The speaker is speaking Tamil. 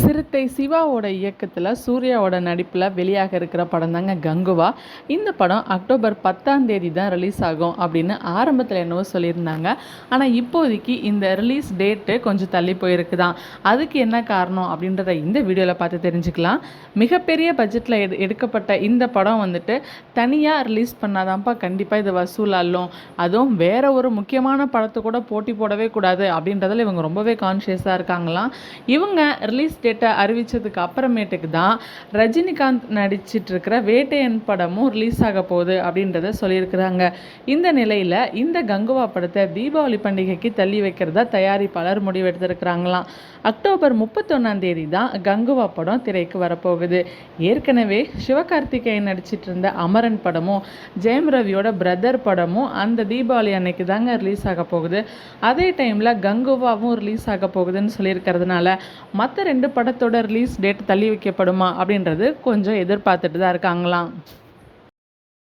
சிறுத்தை சிவாவோட இயக்கத்தில் சூர்யாவோட நடிப்பில் வெளியாக இருக்கிற படம் தாங்க கங்குவா. இந்த படம் அக்டோபர் பத்தாம் தேதி தான் ரிலீஸ் ஆகும் அப்படின்னு ஆரம்பத்தில் என்னவோ சொல்லியிருந்தாங்க. ஆனால் இப்போதைக்கு இந்த ரிலீஸ் டேட்டு கொஞ்சம் தள்ளி போயிருக்குதான். அதுக்கு என்ன காரணம் அப்படின்றத இந்த வீடியோவில் பார்த்து தெரிஞ்சுக்கலாம். மிகப்பெரிய பட்ஜெட்டில் எடு எடுக்கப்பட்ட இந்த படம் வந்துட்டு தனியாக ரிலீஸ் பண்ணாதான்ப்பா கண்டிப்பாக இது வசூலாலும். அதுவும் வேற ஒரு முக்கியமான படத்தை கூட போட்டி போடவே கூடாது அப்படின்றதில் இவங்க ரொம்பவே கான்ஷியஸாக இருக்காங்களாம். இவங்க ரிலீஸ் டேட்டை அறிவித்ததுக்கு அப்புறமேட்டுக்கு தான் ரஜினிகாந்த் நடிச்சிட்டு இருக்கிற வேட்டையன் படமும் ரிலீஸ் ஆக போகுது அப்படின்றத சொல்லியிருக்கிறாங்க. இந்த நிலையில் இந்த கங்குவா படத்தை தீபாவளி பண்டிகைக்கு தள்ளி வைக்கிறதா தயாரிப்பாளர் முடிவெடுத்திருக்கிறாங்களாம். அக்டோபர் முப்பத்தொன்னாம் தேதி தான் கங்குவா படம் திரைக்கு வரப்போகுது. ஏற்கனவே சிவகார்த்திகேயன் நடிச்சிட்டு இருந்த அமரன் படமும் ஜெயம் ரவியோட பிரதர் படமும் அந்த தீபாவளி அன்னைக்கு தாங்க ரிலீஸ் ஆக போகுது. அதே டைமில் கங்குவாவும் ரிலீஸ் ஆக போகுதுன்னு சொல்லியிருக்கிறதுனால மற்ற ரெண்டு படத்தோட ரிலீஸ் டேட் தள்ளி வைக்கப்படுமா அப்படின்றது கொஞ்சம் எதிர்பார்த்துட்டு தான் இருக்காங்களாம்.